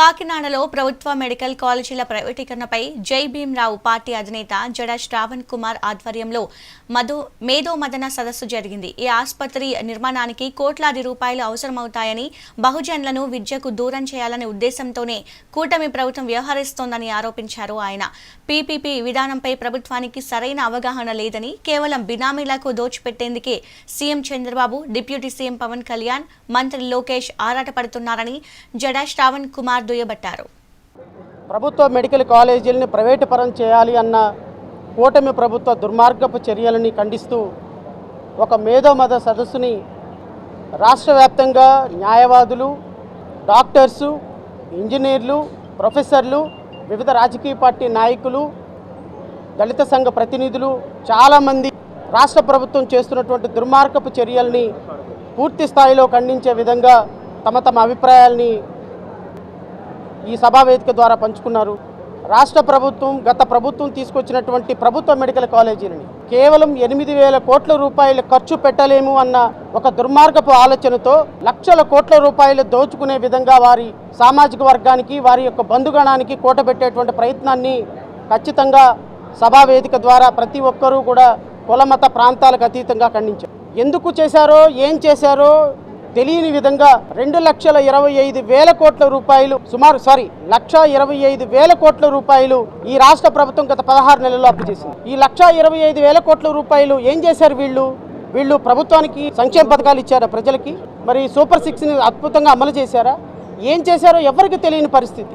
కాకినాడలో ప్రభుత్వ మెడికల్ కాలేజీల ప్రైవేటీకరణపై జై భీమ్రావు పార్టీ అధినేత జడ శ్రావణ్ కుమార్ ఆధ్వర్యంలో మధు మేధో మదన సదస్సు జరిగింది. ఈ ఆసుపత్రి నిర్మాణానికి కోట్లాది రూపాయలు అవసరమవుతాయని బహుజనులను విద్యకు దూరం చేయాలనే ఉద్దేశంతోనే కూటమి ప్రభుత్వం వ్యవహరిస్తోందని ఆరోపించారు ఆయన. పీపీపీ విధానంపై ప్రభుత్వానికి సరైన అవగాహన లేదని కేవలం బినామీలకు దోచిపెట్టేందుకే CM Chandrababu deputy CM Pawan Kalyan మంత్రి లోకేష్ ఆరాటపడుతున్నారని జడా శ్రావణ్ కుమార్ దుయ్యబట్టారు ప్రభుత్వ మెడికల్ కాలేజీలని ప్రైవేటు పరం చేయాలి అన్న కూటమి ప్రభుత్వ దుర్మార్గపు చర్యలని ఖండిస్తూ ఒక మేధోమద సదస్సుని రాష్ట్ర వ్యాప్తంగా న్యాయవాదులు డాక్టర్సు ఇంజనీర్లు ప్రొఫెసర్లు వివిధ రాజకీయ పార్టీ నాయకులు దళిత సంఘ ప్రతినిధులు చాలామంది రాష్ట్ర ప్రభుత్వం చేస్తున్నటువంటి దుర్మార్గపు చర్యల్ని పూర్తి స్థాయిలో ఖండించే విధంగా తమ తమ అభిప్రాయాల్ని ఈ సభా వేదిక ద్వారా పంచుకున్నారు. రాష్ట్ర ప్రభుత్వం గత ప్రభుత్వం తీసుకొచ్చినటువంటి ప్రభుత్వ మెడికల్ కాలేజీలని కేవలం ఎనిమిది వేల కోట్ల రూపాయలు ఖర్చు పెట్టలేము అన్న ఒక దుర్మార్గపు ఆలోచనతో లక్షల కోట్ల రూపాయలు దోచుకునే విధంగా వారి సామాజిక వర్గానికి వారి యొక్క బంధుగణానికి కూటబెట్టేటువంటి ప్రయత్నాన్ని ఖచ్చితంగా సభా వేదిక ద్వారా ప్రతి ఒక్కరూ కూడా కులమత ప్రాంతాలకు అతీతంగా ఖండించారు. ఎందుకు చేశారో ఏం చేశారో తెలియని విధంగా రెండు లక్షల ఇరవై ఐదు వేల కోట్ల రూపాయలు సుమారు సారీ లక్ష ఇరవై ఐదు వేల కోట్ల రూపాయలు ఈ రాష్ట్ర ప్రభుత్వం గత పదహారు నెలల్లో అప్పు చేసింది. ఈ లక్ష ఇరవై ఐదు వేల కోట్ల రూపాయలు ఏం చేశారు వీళ్ళు? వీళ్ళు ప్రభుత్వానికి సంక్షేమ పథకాలు ఇచ్చారా ప్రజలకి? మరి సూపర్ సిక్స్ని అద్భుతంగా అమలు చేశారా? ఏం చేశారో ఎవరికి తెలియని పరిస్థితి.